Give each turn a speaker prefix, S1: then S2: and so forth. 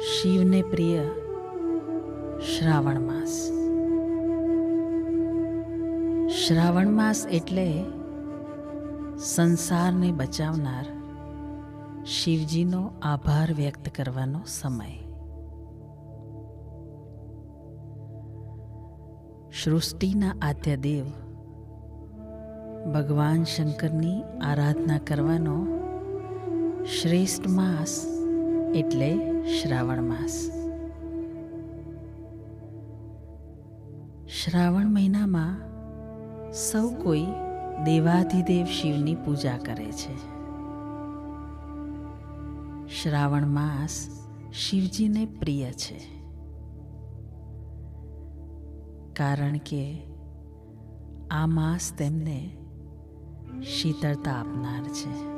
S1: શિવને પ્રિય શ્રાવણ માસ. શ્રાવણ માસ એટલે સંસારને બચાવનાર શિવજીનો આભાર વ્યક્ત કરવાનો સમય. સૃષ્ટિના આદ્યદેવ ભગવાન શંકરની આરાધના કરવાનો શ્રેષ્ઠ માસ એટલે શ્રાવણ માસ. શ્રાવણ મહિનામાં સૌ કોઈ દેવાધિદેવ શિવની પૂજા કરે છે. શ્રાવણ માસ શિવજીને પ્રિય છે. કારણ કે આ માસ તેમને શીતળતા આપનાર છે.